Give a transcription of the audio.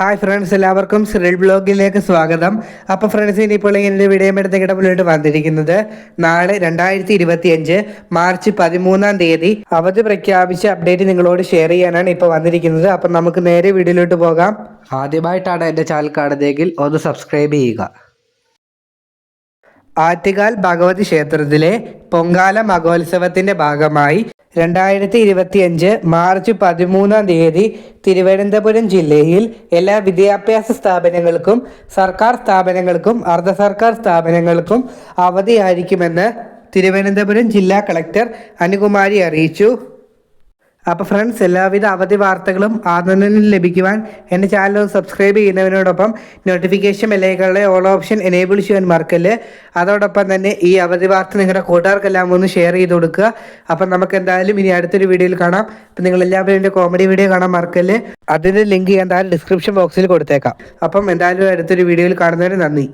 Hi friends എല്ലാവർക്കും Cyril ബ്ലോഗിലേക്ക് സ്വാഗതം. അപ്പോൾ ഫ്രണ്ട്സ് ഇനിയിപ്പോൾ എന്റെ വീഡിയോ എടുത്ത കിടപ്പിലോട്ട് വന്നിരിക്കുന്നത് നാളെ രണ്ടായിരത്തി ഇരുപത്തി അഞ്ച് മാർച്ച് പതിമൂന്നാം തീയതി. അവധി പ്രഖ്യാപിച്ച അപ്ഡേറ്റ് നിങ്ങളോട് ഷെയർ ചെയ്യാനാണ് ഇപ്പോൾ വന്നിരിക്കുന്നത്. അപ്പം നമുക്ക് നേരെ വീഡിയോയിലോട്ട് പോകാം. ആദ്യമായിട്ടാണ് എന്റെ ചാനൽ കാണുന്നതെങ്കിൽ ഒന്ന് സബ്സ്ക്രൈബ് ചെയ്യുക. ആറ്റുകാൽ ഭഗവതി ക്ഷേത്രത്തിലെ പൊങ്കാല മഹോത്സവത്തിന്റെ ഭാഗമായി രണ്ടായിരത്തി ഇരുപത്തിയഞ്ച് മാർച്ച് പതിമൂന്നാം തീയതി തിരുവനന്തപുരം ജില്ലയിൽ എല്ലാ വിദ്യാഭ്യാസ സ്ഥാപനങ്ങൾക്കും സർക്കാർ സ്ഥാപനങ്ങൾക്കും അർദ്ധ സർക്കാർ സ്ഥാപനങ്ങൾക്കും അവധിയായിരിക്കുമെന്ന് തിരുവനന്തപുരം ജില്ലാ കളക്ടർ അനുകുമാരി അറിയിച്ചു. അപ്പോൾ ഫ്രണ്ട്സ് എല്ലാവിധ അവധി വാർത്തകളും ആദ്യം ലഭിക്കുവാൻ എന്റെ ചാനൽ സബ്സ്ക്രൈബ് ചെയ്യുന്നതിനോടൊപ്പം നോട്ടിഫിക്കേഷൻ ബെല്ലൈക്കളുടെ ഓൾ ഓപ്ഷൻ എനേബിൾ ചെയ്യാൻ മറക്കല്ല്. അതോടൊപ്പം തന്നെ ഈ അവധി വാർത്ത നിങ്ങളുടെ കൂട്ടുകാർക്കെല്ലാം ഒന്ന് ഷെയർ ചെയ്ത് കൊടുക്കുക. അപ്പം നമുക്ക് എന്തായാലും ഇനി അടുത്തൊരു വീഡിയോയിൽ കാണാം. അപ്പം നിങ്ങൾ എല്ലാവരും എന്റെ കോമഡി വീഡിയോ കാണാൻ മറക്കല്ല്. അതിന്റെ ലിങ്ക് ഞാൻ താഴെ ഡിസ്ക്രിപ്ഷൻ ബോക്സിൽ കൊടുത്തേക്കാം. അപ്പം എന്തായാലും അടുത്തൊരു വീഡിയോയിൽ കാണുന്നതിന് നന്ദി.